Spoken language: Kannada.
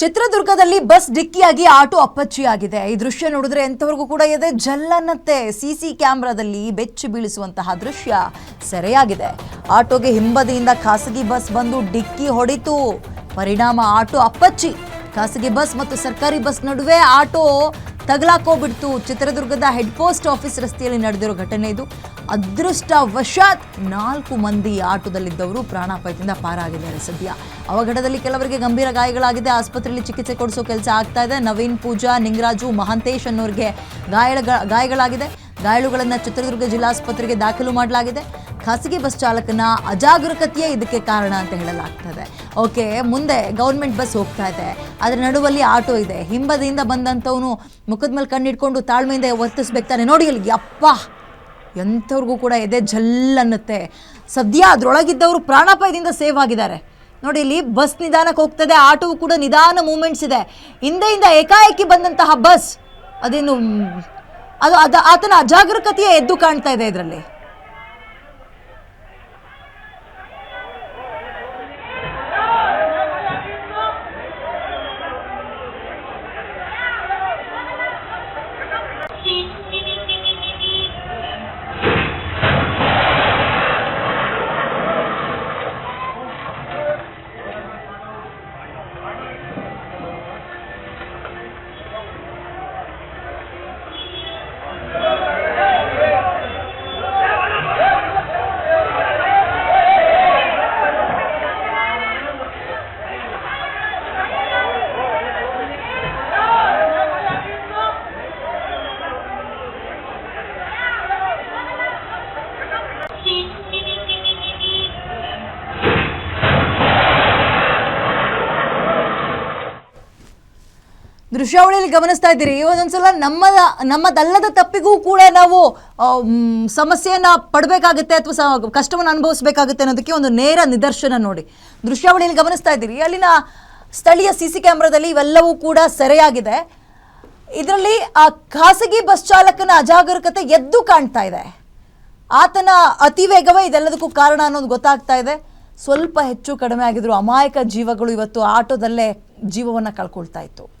ಚಿತ್ರದುರ್ಗದಲ್ಲಿ ಬಸ್ ಡಿಕ್ಕಿಯಾಗಿ ಆಟೋ ಅಪ್ಪಚ್ಚಿಯಾಗಿದೆ ಈ ದೃಶ್ಯ ನೋಡಿದ್ರೆ ಎಂಥವ್ರಿಗೂ ಕೂಡ ಇದೆ ಜಲ್ಲನ್ನತ್ತೆ. ಸಿಸಿ ಕ್ಯಾಮ್ರಾದಲ್ಲಿ ಬೆಚ್ಚಿ ಬೀಳಿಸುವಂತಹ ದೃಶ್ಯ ಸೆರೆಯಾಗಿದೆ. ಆಟೋಗೆ ಹಿಂಬದಿಯಿಂದ ಖಾಸಗಿ ಬಸ್ ಬಂದು ಡಿಕ್ಕಿ ಹೊಡಿತು. ಪರಿಣಾಮ ಆಟೋ ಅಪ್ಪಚ್ಚಿ ಖಾಸಗಿ ಬಸ್ ಮತ್ತು ಸರ್ಕಾರಿ ಬಸ್ ನಡುವೆ ಆಟೋ ತಗಲಾಕೋಬಿಡ್ತು ಚಿತ್ರದುರ್ಗದ ಹೆಡ್ ಪೋಸ್ಟ್ ಆಫೀಸ್ ರಸ್ತೆಯಲ್ಲಿ ನಡೆದಿರೋ ಘಟನೆ ಇದು. ಅದೃಷ್ಟವಶಾತ್ ನಾಲ್ಕು ಮಂದಿ ಆಟೋದಲ್ಲಿದ್ದವರು ಪ್ರಾಣಾಪಾಯದಿಂದ ಪಾರಾಗಿದ್ದಾರೆ ಸದ್ಯ. ಅವಘಡದಲ್ಲಿ ಕೆಲವರಿಗೆ ಗಂಭೀರ ಗಾಯಗಳಾಗಿದೆ. ಆಸ್ಪತ್ರೆಯಲ್ಲಿ ಚಿಕಿತ್ಸೆ ಕೊಡಿಸೋ ಕೆಲಸ ಆಗ್ತಾ ಇದೆ. ನವೀನ್, ಪೂಜಾ, ನಿಂಗರಾಜು, ಮಹಾಂತೇಶ್ ಅನ್ನೋರಿಗೆ ಗಾಯಗಳ ಗಾಯಗಳಾಗಿದೆ. ಗಾಯಾಳುಗಳನ್ನು ಚಿತ್ರದುರ್ಗ ಜಿಲ್ಲಾಸ್ಪತ್ರೆಗೆ ದಾಖಲು ಮಾಡಲಾಗಿದೆ. ಖಾಸಗಿ ಬಸ್ ಚಾಲಕನ ಅಜಾಗರೂಕತೆಯೇ ಇದಕ್ಕೆ ಕಾರಣ ಅಂತ ಹೇಳಲಾಗ್ತದೆ. ಓಕೆ, ಮುಂದೆ ಗೌರ್ಮೆಂಟ್ ಬಸ್ ಹೋಗ್ತಾ ಇದೆ. ಅದರ ನಡುವಲ್ಲಿ ಆಟೋ ಇದೆ. ಹಿಂಬದಿಯಿಂದ ಬಂದಂಥವನು ಮುಖದ ಮೇಲೆ ಕಣ್ಣಿಟ್ಕೊಂಡು ತಾಳ್ಮೆಯಿಂದ ವರ್ತಿಸ್ಬೇಕಾನೆ ನೋಡಿ ಅಲ್ಲಿ ಯಪ್ಪ! ಎಂಥವ್ರಿಗೂ ಕೂಡ ಎದೆ ಜಲ್ ಅನ್ನುತ್ತೆ. ಸದ್ಯ ಅದರೊಳಗಿದ್ದವರು ಪ್ರಾಣಾಪಾಯದಿಂದ ಸೇವ್ ಆಗಿದ್ದಾರೆ. ನೋಡಿ ಇಲ್ಲಿ ಬಸ್ ನಿಧಾನಕ್ಕೆ ಹೋಗ್ತದೆ. ಆಟೋವು ಕೂಡ ನಿಧಾನ ಮೂಮೆಂಟ್ಸ್ ಇದೆ. ಹಿಂದೆಯಿಂದ ಏಕಾಏಕಿ ಬಂದಂತಹ ಬಸ್, ಅದೇನು ಅದು ಅದು, ಅದ ಆತನ ಅಜಾಗರೂಕತೆಯೇ ಎದ್ದು ಕಾಣ್ತಾ ಇದೆ ಇದರಲ್ಲಿ. ದೃಶ್ಯಾವಳಿಯಲ್ಲಿ ಗಮನಿಸ್ತಾ ಇದ್ದೀರಿ. ಒಂದೊಂದ್ಸಲ ನಮ್ಮ ನಮ್ಮದಲ್ಲದ ತಪ್ಪಿಗೂ ಕೂಡ ನಾವು ಸಮಸ್ಯೆಯನ್ನ ಪಡಬೇಕಾಗುತ್ತೆ ಅಥವಾ ಕಷ್ಟವನ್ನು ಅನುಭವಿಸಬೇಕಾಗುತ್ತೆ ಅನ್ನೋದಕ್ಕೆ ಒಂದು ನೇರ ನಿದರ್ಶನ ನೋಡಿ. ದೃಶ್ಯಾವಳಿಯಲ್ಲಿ ಗಮನಿಸ್ತಾ ಇದ್ದೀರಿ. ಅಲ್ಲಿನ ಸ್ಥಳೀಯ ಸಿ ಸಿ ಕ್ಯಾಮ್ರಾದಲ್ಲಿ ಇವೆಲ್ಲವೂ ಕೂಡ ಸೆರೆಯಾಗಿದೆ. ಇದರಲ್ಲಿ ಆ ಖಾಸಗಿ ಬಸ್ ಚಾಲಕನ ಅಜಾಗರೂಕತೆ ಎದ್ದು ಕಾಣ್ತಾ ಇದೆ. ಆತನ ಅತಿ ವೇಗವೇ ಇದೆಲ್ಲದಕ್ಕೂ ಕಾರಣ ಅನ್ನೋದು ಗೊತ್ತಾಗ್ತಾ ಇದೆ. ಸ್ವಲ್ಪ ಹೆಚ್ಚು ಕಡಿಮೆ ಆಗಿದ್ರು ಅಮಾಯಕ ಜೀವಗಳು ಇವತ್ತು ಆಟೋದಲ್ಲೇ ಜೀವವನ್ನು ಕಳ್ಕೊಳ್ತಾ ಇತ್ತು.